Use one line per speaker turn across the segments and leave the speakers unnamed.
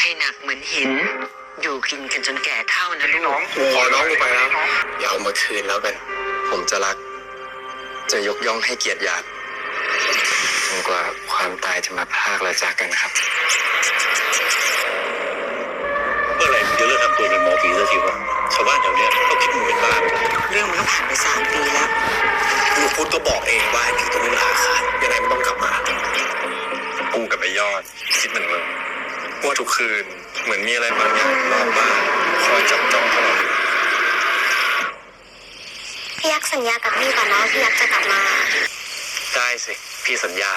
ให้หนักเหมือนหิน อยู่กินกันจนแก่เท่านะลู
น้อง
ก
ขอน้องกูไปแล้วอย่าเอามาคืนแล้วกัน ผมจะรัก จะยกย่องให้เกียรติหยาดจนกว่าความตายจะมาพรากเราจากกันครับ
เมื่อไหร่มึงจะเลิกทำตัวเป็นหมอผีสักทีวะชาวบ้านแถวเนี้ยเขาคิดมึงเป็นบ้าไปแล้ว
เรื่องมันก็ผ่านไปสามปีแล้ว
ลูกพุทธก็บอกเองว่าไอ้ผีตัวนี้มันอาฆาตยังไงมันต้องกลับมา กูกับไอ้ยอดคิดเหมือนมึง ว่าทุกคืน เหมือนมีอะไรบางอย่างรอบบ้านคอยจับจ้องพวกเราอยู่
พี่ยักษ์สัญญากับพี่ก่อนเนาะพี่ยักษ์จะกลับมา
ได้สิ พี่สัญญา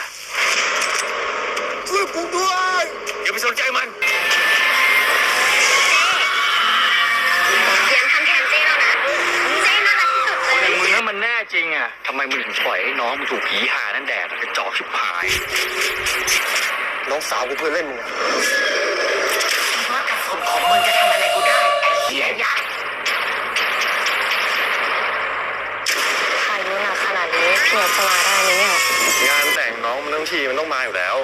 ช่วยกูด้วยอย่าไปสนใจมัน
เพียงทำแทนเจ้แล้วนะ เจ้น่ารักที่สุดเลย
อย่างมึงถ้ามันแน่จริงอะทำไมมึงถึงปล่อยให้น้องมึงถูกผีหานั่นแดกอะกระจอกชิบหาย
น้องสาวกูเพื่อนเล่นมึงอะ
ว่ากระสุนของมึงจะทำอะไรกูได้ไอ้เหี้ยยักษ์
พายุหนักขนาดนี้พี่ยักษ์จะมาได้ไหมเนี่ย
งานแต่งน้องมันทั้งทีมันต้องมาอยู่แล้ว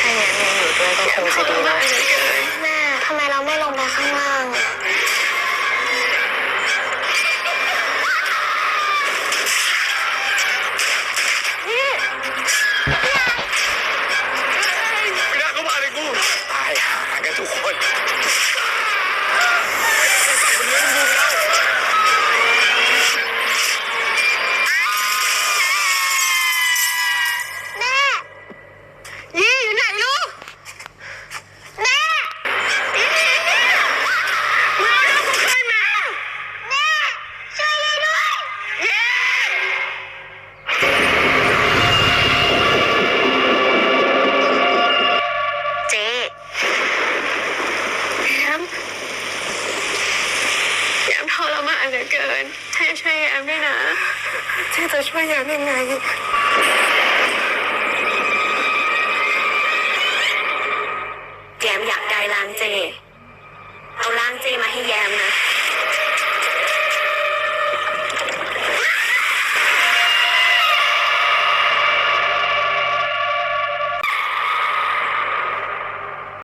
ถ้าอย่างนั้นอยู่ด้วยก็คงจะดีนะแม่ทำไมเราไม่ลงไปข้างล่างอะา
มแยมทรมานเหลือเกิน
ให้ช่วยแยมด้วยนะเจ๊จะช่วยแยมยังไงแยมอยากได้ล้างเจ เอาล้างเจมาให้แยมนะ